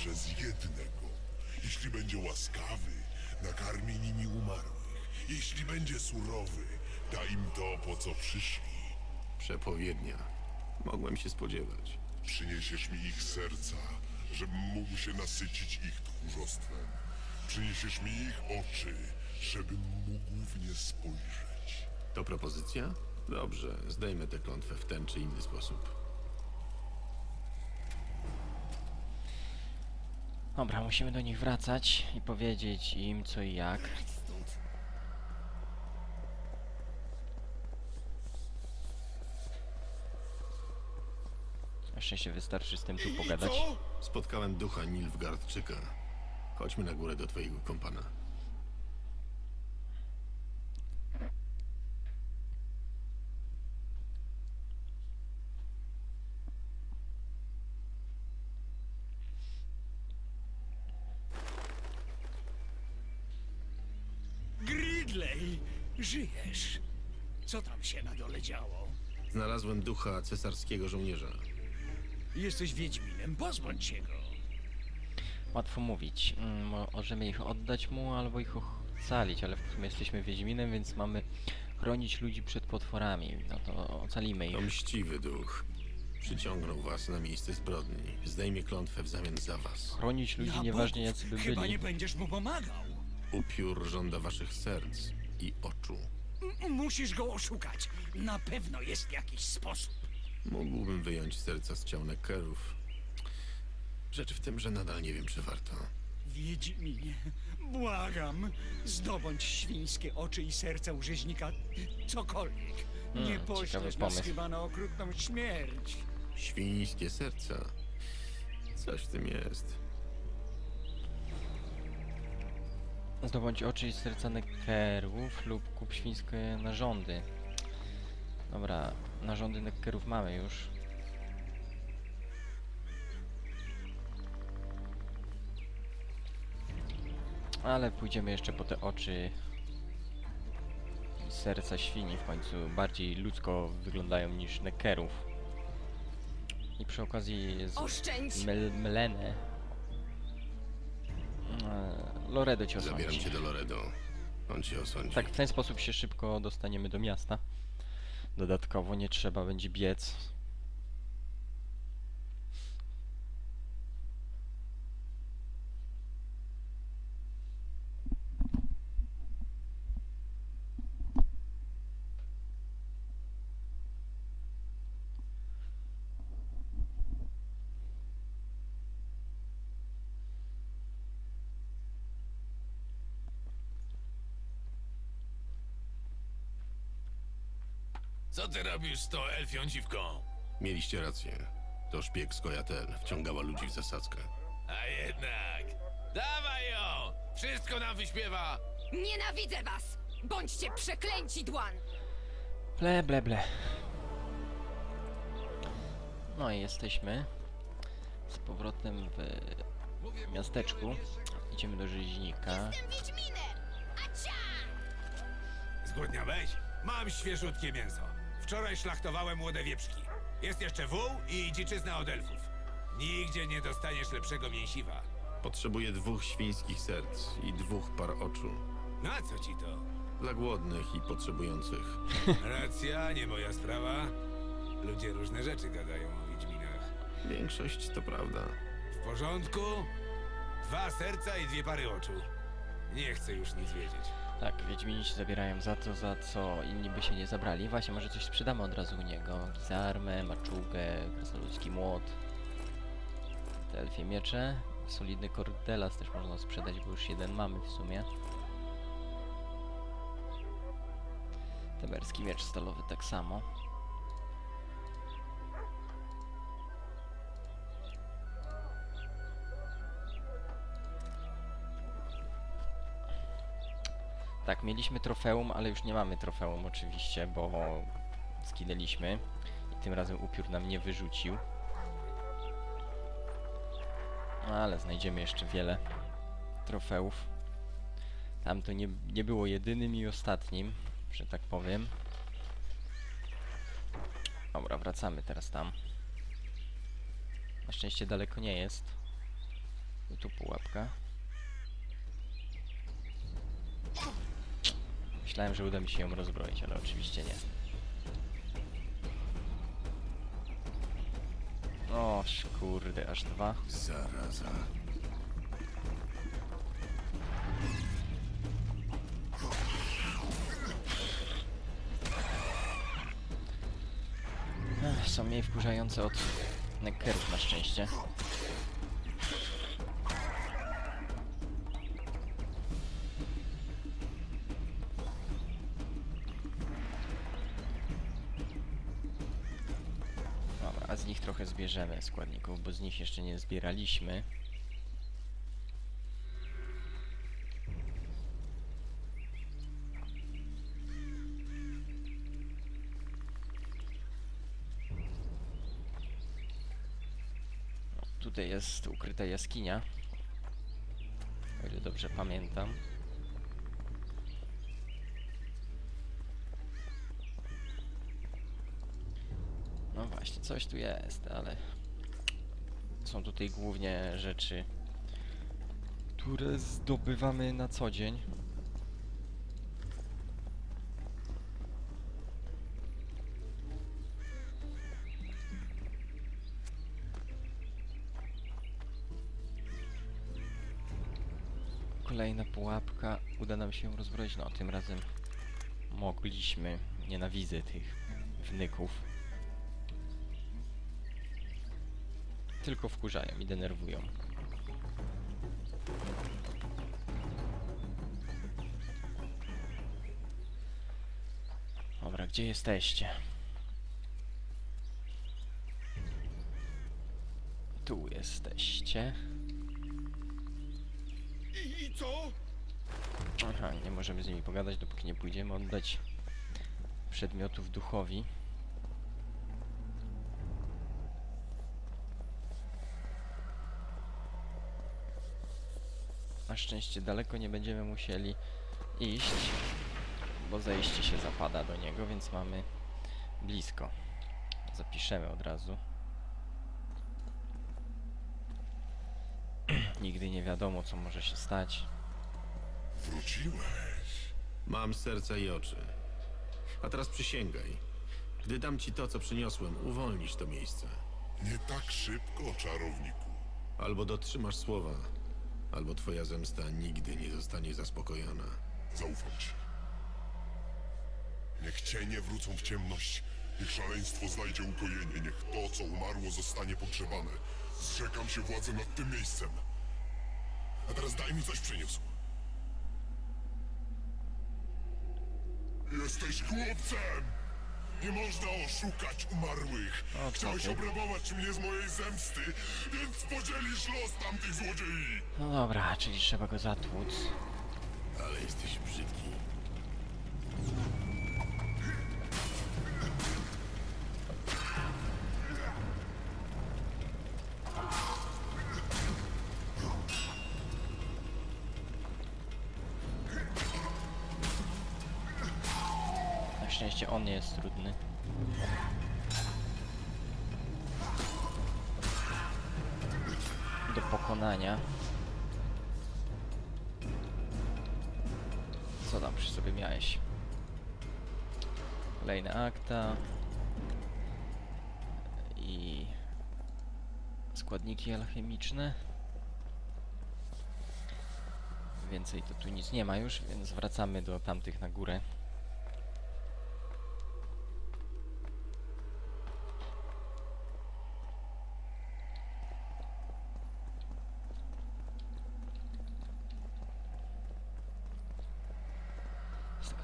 przez jednego. Jeśli będzie łaskawy, nakarmi nimi umarłych. Jeśli będzie surowy, da im to, po co przyszli. Przepowiednia. Mogłem się spodziewać. Przyniesiesz mi ich serca, żebym mógł się nasycić ich tchórzostwem. Przyniesiesz mi ich oczy, żebym mógł w nie spojrzeć. To propozycja? Dobrze, zdejmę tę klątwę w ten czy inny sposób. Dobra, musimy do nich wracać i powiedzieć im co i jak. Na szczęście wystarczy z tym tu pogadać. Spotkałem ducha Nilfgaardczyka. Chodźmy na górę do twojego kompana. Się na dole działo? Znalazłem ducha cesarskiego żołnierza. Jesteś Wiedźminem, pozbądź się go. Łatwo mówić. Mm, Możemy ich oddać mu albo ich ocalić, ale w sumie jesteśmy Wiedźminem, więc mamy chronić ludzi przed potworami. No to ocalimy ich. To mściwy duch. Przyciągnął was na miejsce zbrodni. Zdejmie klątwę w zamian za was. Chronić ludzi, Na nieważnie bogów, jacy by Chyba byli. nie będziesz mu pomagał. Upiór żąda waszych serc i oczu. M- musisz go oszukać. Na pewno jest jakiś sposób. Mógłbym wyjąć serca z ciał Neckerów. Rzecz w tym, że nadal nie wiem, czy warto. Wiedźminie, błagam, zdobądź świńskie oczy i serce u rzeźnika. Cokolwiek. Nie Hmm, ciekawy poślesz nas pomysł. chyba na okrutną śmierć. Świńskie serca. Coś w tym jest. Zdobądź oczy i serca nekerów lub kup świńskie narządy. Dobra, narządy nekerów mamy już. Ale pójdziemy jeszcze po te oczy i serca świni w końcu. Bardziej ludzko wyglądają niż nekerów. I przy okazji z Oszczędź! Mel Melenę. E, Loredo cię Zabieram osądzi. cię do Loredo. On cię osądzi. Tak, w ten sposób się szybko dostaniemy do miasta. Dodatkowo nie trzeba będzie biec. Ty robisz z tą elfią dziwką? Mieliście rację. To szpieg z Kojatel. Wciągała ludzi w zasadzkę. A jednak! Dawaj ją! Wszystko nam wyśpiewa! Nienawidzę was! Bądźcie przeklęci, Dłan! Ble, ble, ble. No i jesteśmy z powrotem w miasteczku. Idziemy do rzeźnika. Wiedźminem! Acia! Zgłodniałeś? Mam świeżutkie mięso. Wczoraj szlachtowałem młode wieprzki. Jest jeszcze wół i dziczyzna od elfów. Nigdzie nie dostaniesz lepszego mięsiwa. Potrzebuję dwóch świńskich serc i dwóch par oczu. Na co ci to? Dla głodnych i potrzebujących. Racja, nie moja sprawa. Ludzie różne rzeczy gadają o Wiedźminach. Większość to prawda. W porządku? Dwa serca i dwie pary oczu. Nie chcę już nic wiedzieć. Tak, Wiedźmini się zabierają za to, za co inni by się nie zabrali. Właśnie, może coś sprzedamy od razu u niego. Gizarmę, maczugę, krasnoludzki młot. Te elfie miecze. Solidny kordelas też można sprzedać, bo już jeden mamy w sumie. Temerski miecz stalowy tak samo. Tak, mieliśmy trofeum, ale już nie mamy trofeum oczywiście, bo zginęliśmy i tym razem upiór nam nie wyrzucił. Ale znajdziemy jeszcze wiele trofeów. Tam to nie, nie było jedynym i ostatnim, że tak powiem. Dobra, wracamy teraz tam. Na szczęście daleko nie jest. I tu pułapka. Myślałem, że uda mi się ją rozbroić, ale oczywiście nie. O, kurde, aż dwa. Zaraza. Ech, Są mniej wkurzające od neckerów na szczęście. Zbierzemy składników, bo z nich jeszcze nie zbieraliśmy. Tutaj jest ukryta jaskinia. O ile dobrze pamiętam. No właśnie, coś tu jest, ale są tutaj głównie rzeczy, które zdobywamy na co dzień. Kolejna pułapka. Uda nam się rozbroić. No, tym razem mogliśmy. Nienawidzę tych wnyków. Tylko wkurzają i denerwują. Dobra, gdzie jesteście? Tu jesteście. I, co? Aha, nie możemy z nimi pogadać, dopóki nie pójdziemy oddać przedmiotów duchowi. Na szczęście daleko nie będziemy musieli iść, bo zejście się zapada do niego, więc mamy blisko. Zapiszemy od razu. Nigdy nie wiadomo, co może się stać. Wróciłeś. Mam serce i oczy. A teraz przysięgaj. Gdy dam ci to, co przyniosłem, uwolnisz to miejsce. Nie tak szybko, czarowniku. Albo dotrzymasz słowa, albo twoja zemsta nigdy nie zostanie zaspokojona. Zaufam ci. Niech cienie wrócą w ciemność. Niech szaleństwo znajdzie ukojenie. Niech to, co umarło, zostanie pogrzebane. Zrzekam się władzy nad tym miejscem. A teraz daj mi coś przyniósł. Jesteś chłopcem! Nie można oszukać umarłych. O, Chciałeś okej. obrabować mnie z mojej zemsty, więc podzielisz los tamtych złodziei. No dobra, czyli trzeba go zatłuc. Ale jesteś brzydki. Szczęście on nie jest trudny. Do pokonania. Co tam przy sobie miałeś? Kolejne akta. I składniki alchemiczne. Więcej to tu nic nie ma już, więc wracamy do tamtych na górę.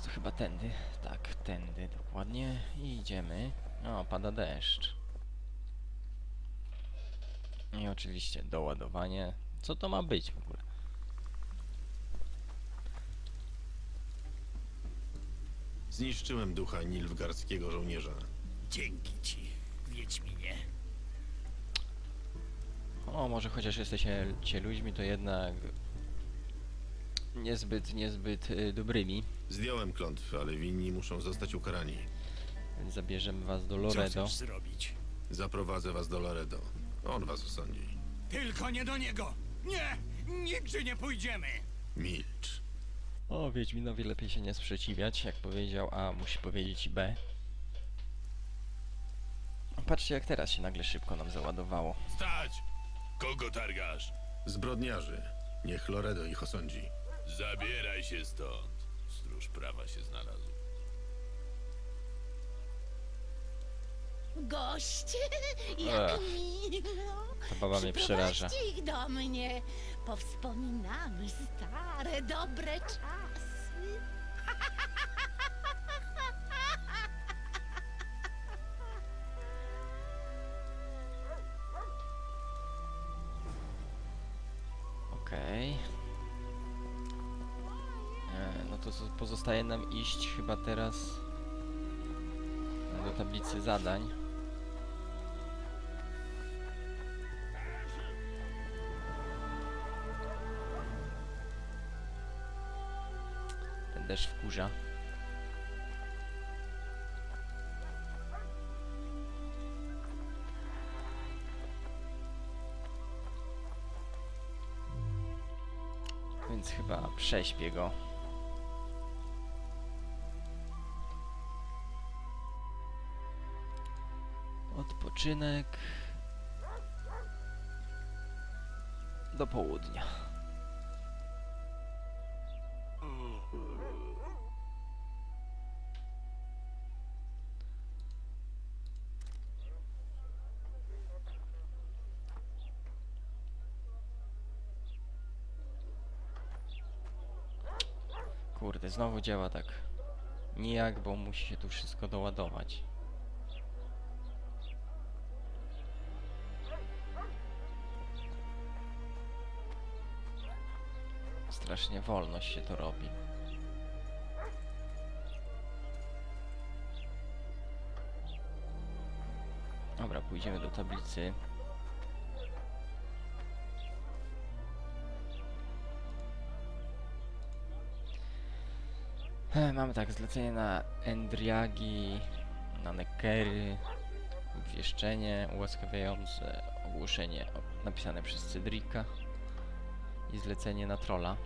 Co chyba tędy. Tak, tędy dokładnie. I idziemy. O, pada deszcz. I oczywiście doładowanie. Co to ma być w ogóle? Zniszczyłem ducha nilfgardzkiego żołnierza. Dzięki ci, Wiedźminie. O, może chociaż jesteście cię ludźmi, to jednak niezbyt, niezbyt y, dobrymi. Zdjąłem klątwę, ale winni muszą zostać ukarani. Więc zabierzemy was do Co Loredo. chcesz zrobić? Zaprowadzę was do Laredo. On was osądzi. Tylko nie do niego! Nie! Nigdzie nie pójdziemy! Milcz. O, Wiedźminowi lepiej się nie sprzeciwiać. Jak powiedział A, musi powiedzieć B. Patrzcie, jak teraz się nagle szybko nam załadowało. Stać! Kogo targasz? Zbrodniarzy. Niech Loredo ich osądzi. Zabieraj się stąd. Stróż prawa się znalazł. Gość, Ech, jak miło. ta baba mnie przeraża. Przyprowadźcie ich do mnie. Powspominamy stare, dobre czasy. Pozostaje nam iść chyba teraz do tablicy zadań. Ten deszcz wkurza. Więc chyba prześpię go. Odpoczynek do południa. Kurde, znowu działa tak nijak, bo musi się tu wszystko doładować. Strasznie wolno się to robi. Dobra, pójdziemy do tablicy. E, Mamy tak, zlecenie na Endriagi, na Nekery, obwieszczenie ułaskawiające ogłoszenie napisane przez Cedrika i zlecenie na trolla.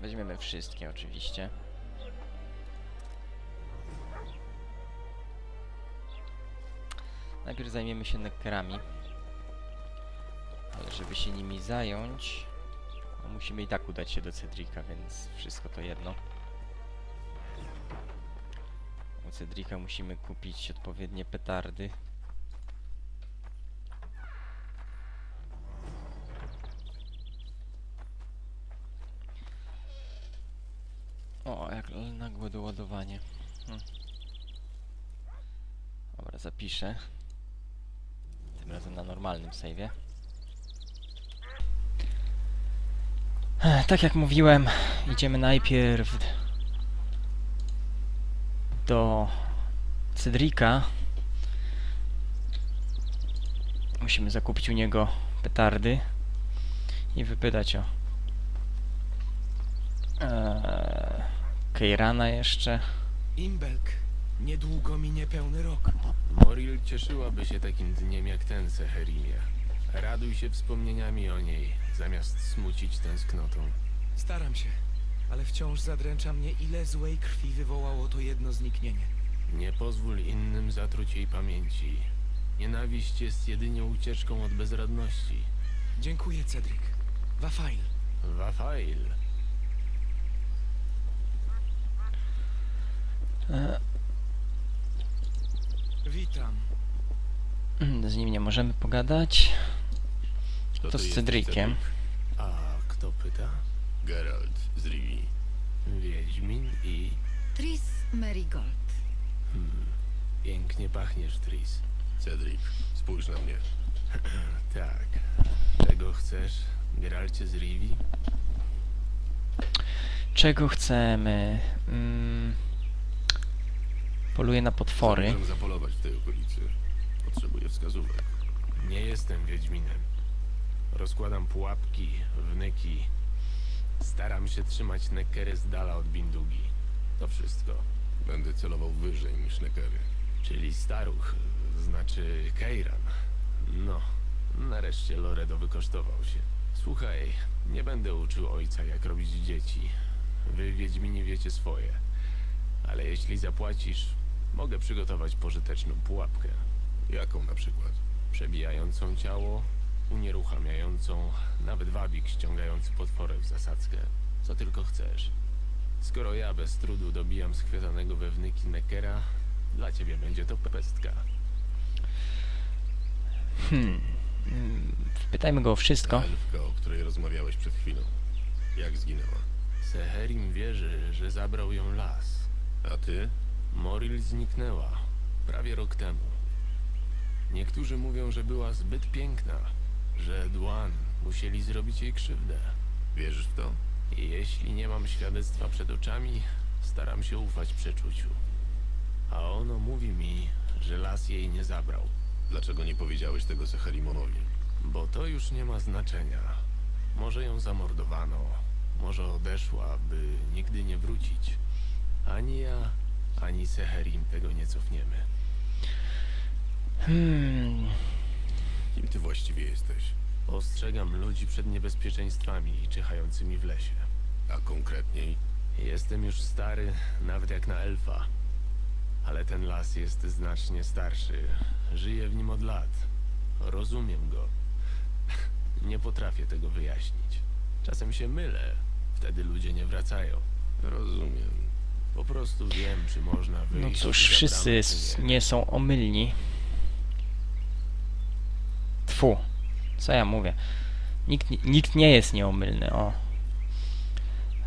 Weźmiemy wszystkie oczywiście. Najpierw zajmiemy się Nekerami. Ale żeby się nimi zająć, no musimy i tak udać się do Cedrika, więc wszystko to jedno. U Cedrika musimy kupić odpowiednie petardy. O, jak nagłe doładowanie. Hm. Dobra, zapiszę. Tym razem na normalnym save'ie. Tak jak mówiłem, idziemy najpierw do Cedrika. Musimy zakupić u niego petardy i wypytać o eee, Keirana jeszcze. Imbelk, niedługo minie pełny rok. Moril cieszyłaby się takim dniem jak ten, Seherimie. Raduj się wspomnieniami o niej, zamiast smucić tęsknotą. Staram się, ale wciąż zadręcza mnie, ile złej krwi wywołało to jedno zniknienie. Nie pozwól innym zatruć jej pamięci. Nienawiść jest jedynie ucieczką od bezradności. Dziękuję, Cedric. Wafail. Wafail. Witam. z nim nie możemy pogadać. Kto To z Cedriciem. Cedric? A kto pyta? Geralt z Rivi. Wiedźmin i... Tris Merigold. Pięknie pachniesz, Tris. Cedric, spójrz na mnie. Tak. Czego chcesz, Geralcie z Rivi? Czego chcemy? Mm, poluję na potwory. Zamierzam zapolować w tej okolicy. Potrzebuję wskazówek. Nie jestem Wiedźminem. Rozkładam pułapki, wnyki. Staram się trzymać Nekery z dala od Bindugi. To wszystko. Będę celował wyżej niż Nekery. Czyli staruch, znaczy Keiran. No, nareszcie Loredo wykosztował się. Słuchaj, nie będę uczył ojca, jak robić dzieci. Wy, Wiedźmini, wiecie swoje. Ale jeśli zapłacisz, mogę przygotować pożyteczną pułapkę. Jaką na przykład? Przebijającą ciało, unieruchamiającą, nawet wabik ściągający potworę w zasadzkę. Co tylko chcesz. Skoro ja bez trudu dobijam schwytanego wewnyki Neckera, dla ciebie będzie to pestka. Hmm. Mm, Pytajmy go o wszystko. Elfka, o której rozmawiałeś przed chwilą. Jak zginęła? Seherim wierzy, że zabrał ją las. A ty? Moril zniknęła prawie rok temu. Niektórzy mówią, że była zbyt piękna, że Dwan musieli zrobić jej krzywdę. Wierzysz w to? Jeśli nie mam świadectwa przed oczami, staram się ufać przeczuciu. A ono mówi mi, że las jej nie zabrał, Dlaczego nie powiedziałeś tego Seherimonowi? bo to już nie ma znaczenia. Może ją zamordowano, może odeszła, by nigdy nie wrócić. Ani ja, ani Seherim tego nie cofniemy. Hmm. Kim ty właściwie jesteś? Ostrzegam ludzi przed niebezpieczeństwami czyhającymi w lesie. A konkretniej? Jestem już stary, nawet jak na elfa. Ale ten las jest znacznie starszy. Żyję w nim od lat. Rozumiem go. Nie potrafię tego wyjaśnić. Czasem się mylę. Wtedy ludzie nie wracają. Rozumiem. Po prostu wiem, czy można wyjść. No cóż, za wszyscy bramę, s- czy nie. nie są omylni. Tfu. Co ja mówię? Nikt, ni- nikt nie jest nieomylny, o.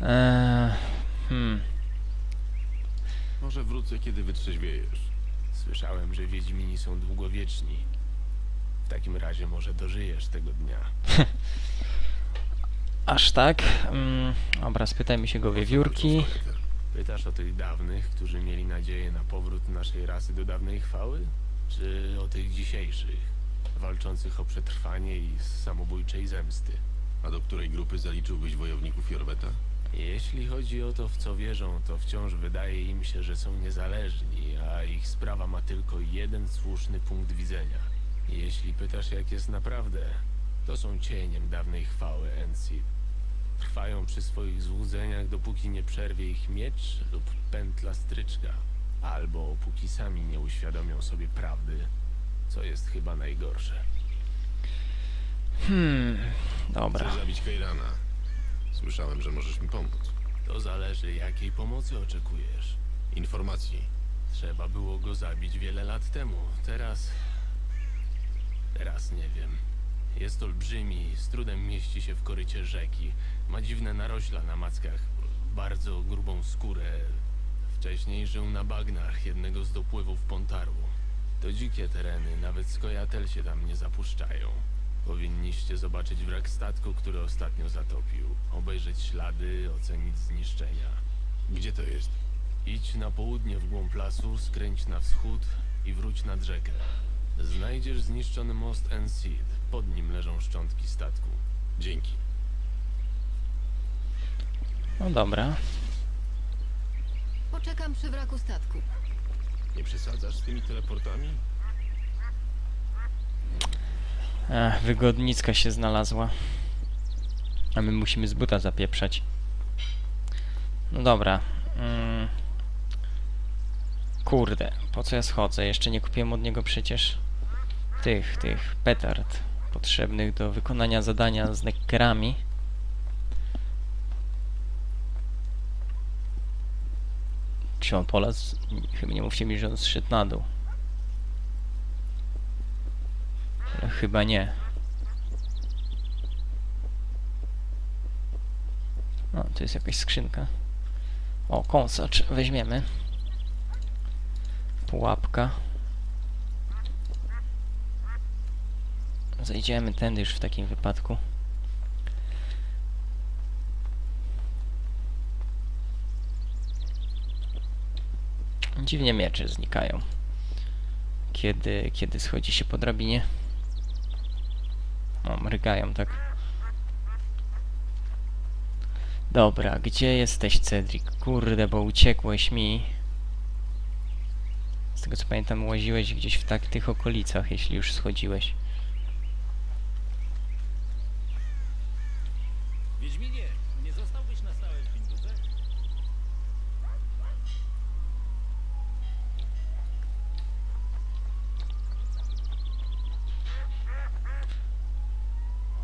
Eee, hmm. Może wrócę, kiedy wytrzeźwiejesz. Słyszałem, że Wiedźmini są długowieczni. W takim razie może dożyjesz tego dnia. Aż tak? Mm, dobra, spytajmy się go wiewiórki. Pytasz o tych dawnych, którzy mieli nadzieję na powrót naszej rasy do dawnej chwały? Czy o tych dzisiejszych, walczących o przetrwanie i z samobójczej zemsty? A do której grupy zaliczyłbyś wojowników Jorweta? Jeśli chodzi o to, w co wierzą, to wciąż wydaje im się, że są niezależni, a ich sprawa ma tylko jeden słuszny punkt widzenia. Jeśli pytasz, jak jest naprawdę, to są cieniem dawnej chwały Ensid. Trwają przy swoich złudzeniach, dopóki nie przerwie ich miecz lub pętla stryczka, albo póki sami nie uświadomią sobie prawdy, co jest chyba najgorsze. Hmm, dobra. Chcę zabić Keirana. Słyszałem, że możesz mi pomóc. To zależy, jakiej pomocy oczekujesz. Informacji. Trzeba było go zabić wiele lat temu. Teraz. Teraz nie wiem. Jest olbrzymi, z trudem mieści się w korycie rzeki. Ma dziwne narośla na mackach, bardzo grubą skórę. Wcześniej żył na bagnach jednego z dopływów Pontaru. To dzikie tereny, nawet skojatel się tam nie zapuszczają. Powinniście zobaczyć wrak statku, który ostatnio zatopił. Obejrzeć ślady, ocenić zniszczenia. Gdzie to jest? Idź na południe w głąb lasu, skręć na wschód i wróć nad rzekę. Znajdziesz zniszczony most Enseed. Pod nim leżą szczątki statku. Dzięki. No dobra. Poczekam przy wraku statku. Nie przesadzasz z tymi teleportami? Ech, wygodnicka się znalazła. A my musimy z buta zapieprzać. No dobra. Mm. Kurde, po co ja schodzę? Jeszcze nie kupiłem od niego przecież tych, tych petard potrzebnych do wykonania zadania z neckerami. Czy on polazł? Chyba nie mówcie mi, że on zszedł na dół. Ale chyba nie. O, tu jest jakaś skrzynka. O, kąsacz weźmiemy. Pułapka. Zejdziemy tędy już w takim wypadku. Dziwnie miecze znikają. Kiedy, kiedy schodzi się po drabinie. O, mrygają, tak? Dobra, gdzie jesteś, Cedric? Kurde, bo uciekłeś mi. Z tego co pamiętam, łaziłeś gdzieś w tak tych okolicach, jeśli już schodziłeś.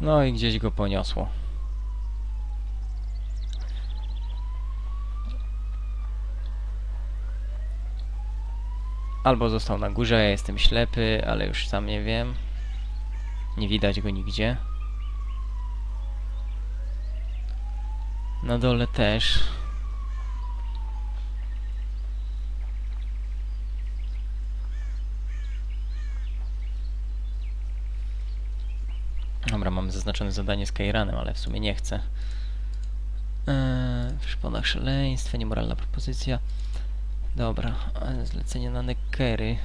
No i gdzieś go poniosło. Albo został na górze, ja jestem ślepy, ale już sam nie wiem. Nie widać go nigdzie. Na dole też. Zadanie z Kairanem, ale w sumie nie chcę. Eee, w szponach szaleństwa, niemoralna propozycja. Dobra, e, zlecenie na Neckery.